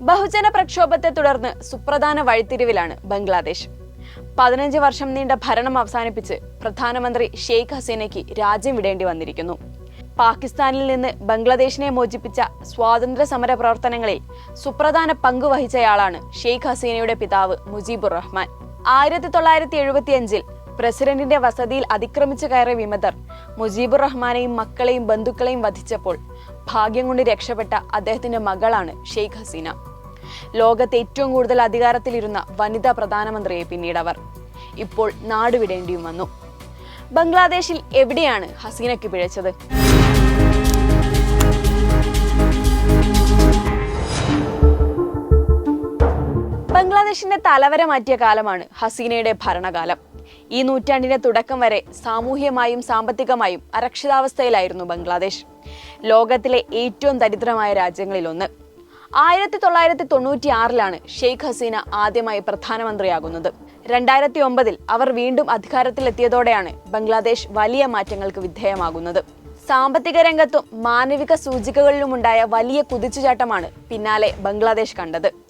ബഹുജന പ്രക്ഷോഭത്തെ തുടർന്ന് സുപ്രധാന വഴിത്തിരിവിലാണ് ബംഗ്ലാദേശ്. പതിനഞ്ച് വർഷം നീണ്ട ഭരണം അവസാനിപ്പിച്ച് പ്രധാനമന്ത്രി ഷെയ്ഖ് ഹസീനയ്ക്ക് രാജ്യം വിടേണ്ടി വന്നിരിക്കുന്നു. പാകിസ്ഥാനിൽ നിന്ന് ബംഗ്ലാദേശിനെ മോചിപ്പിച്ച സ്വാതന്ത്ര്യ സമര പ്രവർത്തനങ്ങളിൽ സുപ്രധാന പങ്ക് വഹിച്ചയാളാണ് ഷെയ്ഖ് ഹസീനയുടെ പിതാവ് മുജീബുർ റഹ്മാൻ. ആയിരത്തി തൊള്ളായിരത്തി എഴുപത്തിയഞ്ചിൽ പ്രസിഡന്റിന്റെ വസതിയിൽ അതിക്രമിച്ചു കയറിയ വിമതർ മുജീബുർ റഹ്മാനെയും മക്കളെയും ബന്ധുക്കളെയും വധിച്ചപ്പോൾ ഭാഗ്യം കൊണ്ട് രക്ഷപ്പെട്ട അദ്ദേഹത്തിന്റെ മകളാണ് ഷെയ്ഖ് ഹസീന. ലോകത്തെ ഏറ്റവും കൂടുതൽ അധികാരത്തിലിരുന്ന വനിതാ പ്രധാനമന്ത്രിയെ പിന്നീട് അവർ. ഇപ്പോൾ നാടുവിടേണ്ടിയും വന്നു. ബംഗ്ലാദേശിൽ എവിടെയാണ് ഹസീനയ്ക്ക് പിഴച്ചത്? ബംഗ്ലാദേശിന്റെ തലവര മാറ്റിയ കാലമാണ് ഹസീനയുടെ ഭരണകാലം. ഈ നൂറ്റാണ്ടിന്റെ തുടക്കം വരെ സാമൂഹ്യമായും സാമ്പത്തികമായും അരക്ഷിതാവസ്ഥയിലായിരുന്നു ബംഗ്ലാദേശ്. ലോകത്തിലെ ഏറ്റവും ദരിദ്രമായ രാജ്യങ്ങളിലൊന്ന്. ആയിരത്തി തൊള്ളായിരത്തി തൊണ്ണൂറ്റി ആറിലാണ് ഷെയ്ഖ് ഹസീന ആദ്യമായി പ്രധാനമന്ത്രിയാകുന്നത്. രണ്ടായിരത്തി ഒമ്പതിൽ അവർ വീണ്ടും അധികാരത്തിലെത്തിയതോടെയാണ് ബംഗ്ലാദേശ് വലിയ മാറ്റങ്ങൾക്ക് വിധേയമാകുന്നത്. സാമ്പത്തിക രംഗത്തും മാനവിക സൂചികകളിലുമുണ്ടായ വലിയ കുതിച്ചുചാട്ടമാണ് പിന്നാലെ ബംഗ്ലാദേശ് കണ്ടത്.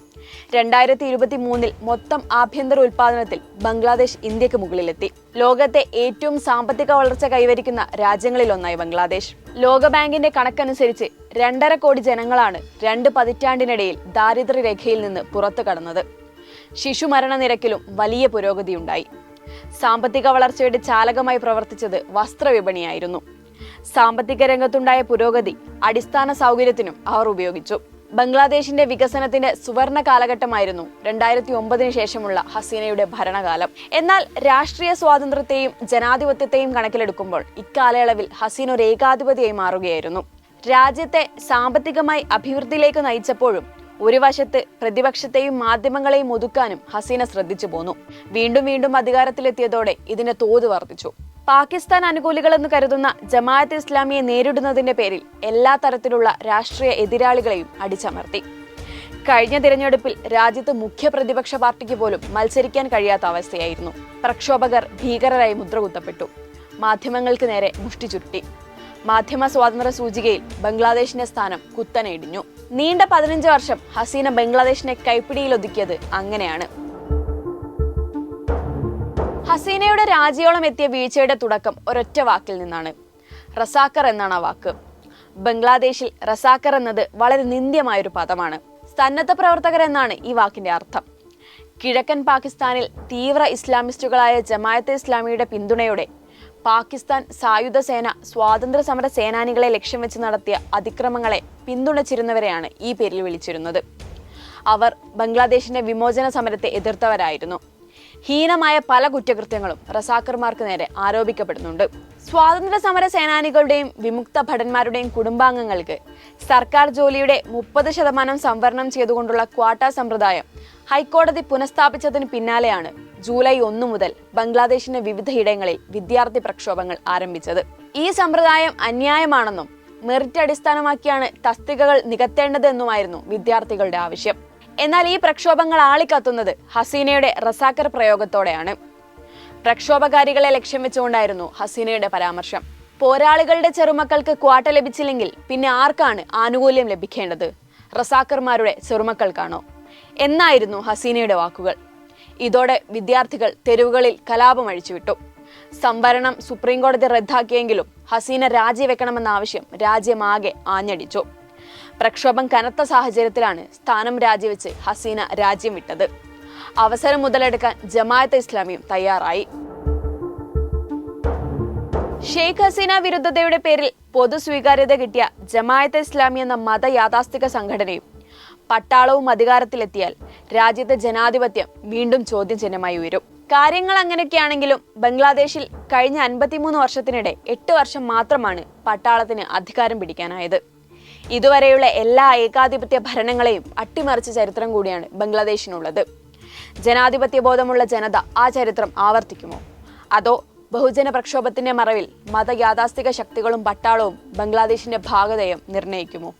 രണ്ടായിരത്തി ഇരുപത്തി മൂന്നിൽ മൊത്തം ആഭ്യന്തര ഉൽപാദനത്തിൽ ബംഗ്ലാദേശ് ഇന്ത്യയ്ക്ക് മുകളിലെത്തി. ലോകത്തെ ഏറ്റവും സാമ്പത്തിക വളർച്ച കൈവരിക്കുന്ന രാജ്യങ്ങളിലൊന്നായി ബംഗ്ലാദേശ്. ലോകബാങ്കിന്റെ കണക്കനുസരിച്ച് രണ്ടര കോടി ജനങ്ങളാണ് രണ്ട് പതിറ്റാണ്ടിനിടയിൽ ദാരിദ്ര്യരേഖയിൽ നിന്ന് പുറത്തു കടന്നത്. ശിശുമരണ നിരക്കിലും വലിയ പുരോഗതിയുണ്ടായി. സാമ്പത്തിക വളർച്ചയുടെ ചാലകമായി പ്രവർത്തിച്ചത് വസ്ത്രവിപണിയായിരുന്നു സാമ്പത്തിക രംഗത്തുണ്ടായ പുരോഗതി അടിസ്ഥാന സൗകര്യത്തിനും അവർ ഉപയോഗിച്ചു. ബംഗ്ലാദേശിന്റെ വികസനത്തിന്റെ സുവർണ കാലഘട്ടമായിരുന്നു രണ്ടായിരത്തി ഒമ്പതിന് ശേഷമുള്ള ഹസീനയുടെ ഭരണകാലം. എന്നാൽ രാഷ്ട്രീയ സ്വാതന്ത്ര്യത്തെയും ജനാധിപത്യത്തെയും കണക്കിലെടുക്കുമ്പോൾ ഇക്കാലയളവിൽ ഹസീന ഒരു ഏകാധിപതിയായി മാറുകയായിരുന്നു. രാജ്യത്തെ സാമ്പത്തികമായി അഭിവൃദ്ധിയിലേക്ക് നയിച്ചപ്പോഴും ഒരു വശത്ത് പ്രതിപക്ഷത്തെയും മാധ്യമങ്ങളെയും ഒതുക്കാനും ഹസീന ശ്രദ്ധിച്ചു പോന്നു. വീണ്ടും വീണ്ടും അധികാരത്തിലെത്തിയതോടെ ഇതിന്റെ തോത് വർദ്ധിച്ചു. പാകിസ്ഥാൻ അനുകൂലികളെന്ന് കരുതുന്ന ജമാഅത്ത് ഇസ്ലാമിയെ നേരിടുന്നതിന്റെ പേരിൽ എല്ലാ തരത്തിലുള്ള രാഷ്ട്രീയ എതിരാളികളെയും അടിച്ചമർത്തി. കഴിഞ്ഞ തിരഞ്ഞെടുപ്പിൽ രാജ്യത്ത് മുഖ്യ പ്രതിപക്ഷ പാർട്ടിക്ക് പോലും മത്സരിക്കാൻ കഴിയാത്ത അവസ്ഥയായിരുന്നു. പ്രക്ഷോഭകർ ഭീകരരായി മുദ്രകുത്തപ്പെട്ടു. മാധ്യമങ്ങൾക്ക് നേരെ മുഷ്ടി ചുരുട്ടി. മാധ്യമ സ്വാതന്ത്ര്യ സൂചികയിൽ ബംഗ്ലാദേശിന്റെ സ്ഥാനം കുത്തനെ ഇടിഞ്ഞു. നീണ്ട പതിനഞ്ച് വർഷം ഹസീന ബംഗ്ലാദേശിനെ കൈപ്പിടിയിലൊതുക്കിയത് അങ്ങനെയാണ്. ഹസീനയുടെ രാജ്യോളം എത്തിയ വീഴ്ചയുടെ തുടക്കം ഒരൊറ്റ വാക്കിൽ നിന്നാണ്. റസാക്കർ എന്നാണ് ആ വാക്ക്. ബംഗ്ലാദേശിൽ റസാക്കർ എന്നത് വളരെ നിന്ദ്യമായൊരു പദമാണ്. സന്നദ്ധ പ്രവർത്തകർ എന്നാണ് ഈ വാക്കിന്റെ അർത്ഥം. കിഴക്കൻ പാകിസ്ഥാനിൽ തീവ്ര ഇസ്ലാമിസ്റ്റുകളായ ജമായത്തെ ഇസ്ലാമിയുടെ പിന്തുണയോടെ പാകിസ്ഥാൻ സായുധ സേന സ്വാതന്ത്ര്യ സമര സേനാനികളെ ലക്ഷ്യം വെച്ച് നടത്തിയ അതിക്രമങ്ങളെ പിന്തുണച്ചിരുന്നവരെയാണ് ഈ പേരിൽ വിളിച്ചിരുന്നത്. അവർ ബംഗ്ലാദേശിന്റെ വിമോചന സമരത്തെ എതിർത്തവരായിരുന്നു. ഹീനമായ പല കുറ്റകൃത്യങ്ങളും റസാക്കർമാർക്ക് നേരെ ആരോപിക്കപ്പെടുന്നുണ്ട്. സ്വാതന്ത്ര്യ സമര സേനാനികളുടെയും വിമുക്ത ഭടന്മാരുടെയും കുടുംബാംഗങ്ങൾക്ക് സർക്കാർ ജോലിയുടെ മുപ്പത് ശതമാനം സംവരണം ചെയ്തുകൊണ്ടുള്ള ക്വാട്ട സമ്പ്രദായം ഹൈക്കോടതി പുനഃസ്ഥാപിച്ചതിന് പിന്നാലെയാണ് ജൂലൈ ഒന്നു മുതൽ ബംഗ്ലാദേശിന്റെ വിവിധയിടങ്ങളിൽ വിദ്യാർത്ഥി പ്രക്ഷോഭങ്ങൾ ആരംഭിച്ചത്. ഈ സമ്പ്രദായം അന്യായമാണെന്നും മെറിറ്റ് അടിസ്ഥാനമാക്കിയാണ് തസ്തികകൾ നികത്തേണ്ടതെന്നുമായിരുന്നു വിദ്യാർത്ഥികളുടെ ആവശ്യം. എന്നാൽ ഈ പ്രക്ഷോഭങ്ങൾ ആളിക്കത്തുന്നത് ഹസീനയുടെ റസാക്കർ പ്രയോഗത്തോടെയാണ്. പ്രക്ഷോഭകാരികളെ ലക്ഷ്യം വെച്ചുകൊണ്ടായിരുന്നു ഹസീനയുടെ പരാമർശം. പോരാളികളുടെ ചെറുമക്കൾക്ക് ക്വാട്ട ലഭിച്ചില്ലെങ്കിൽ പിന്നെ ആർക്കാണ് ആനുകൂല്യം ലഭിക്കേണ്ടത്? റസാക്കർമാരുടെ ചെറുമക്കൾക്കാണോ എന്നായിരുന്നു ഹസീനയുടെ വാക്കുകൾ. ഇതോടെ വിദ്യാർത്ഥികൾ തെരുവുകളിൽ കലാപം അഴിച്ചുവിട്ടു. സംവരണം സുപ്രീം കോടതി റദ്ദാക്കിയെങ്കിലും ഹസീന രാജിവെക്കണമെന്ന ആവശ്യം രാജ്യമാകെ ആഞ്ഞടിച്ചു. പ്രക്ഷോഭം കനത്ത സാഹചര്യത്തിലാണ് സ്ഥാനം രാജിവെച്ച് ഹസീന രാജ്യം വിട്ടത്. അവസരം മുതലെടുക്കാൻ ജമായത്ത് ഇസ്ലാമിയും തയ്യാറായി. ഷെയ്ഖ് ഹസീന വിരുദ്ധതയുടെ പേരിൽ പൊതു സ്വീകാര്യത കിട്ടിയ ജമായത്ത് ഇസ്ലാമി എന്ന മത യാഥാസ്ഥിക സംഘടനയും പട്ടാളവും അധികാരത്തിലെത്തിയാൽ രാജ്യത്തെ ജനാധിപത്യം വീണ്ടും ചോദ്യം ചിഹ്നമായി ഉയരും. കാര്യങ്ങൾ അങ്ങനെയൊക്കെയാണെങ്കിലും ബംഗ്ലാദേശിൽ കഴിഞ്ഞ അൻപത്തിമൂന്ന് വർഷത്തിനിടെ എട്ട് വർഷം മാത്രമാണ് പട്ടാളത്തിന് അധികാരം പിടിക്കാനായത്. ഇതുവരെയുള്ള എല്ലാ ഏകാധിപത്യ ഭരണങ്ങളെയും അട്ടിമറിച്ച ചരിത്രം കൂടിയാണ് ബംഗ്ലാദേശിനുള്ളത്. ജനാധിപത്യ ബോധമുള്ള ജനത ആ ചരിത്രം ആവർത്തിക്കുമോ? അതോ ബഹുജന പ്രക്ഷോഭത്തിന്റെ മറവിൽ മത യാഥാസ്ഥിക ശക്തികളും പട്ടാളവും ബംഗ്ലാദേശിന്റെ ഭാഗതയം നിർണയിക്കുമോ?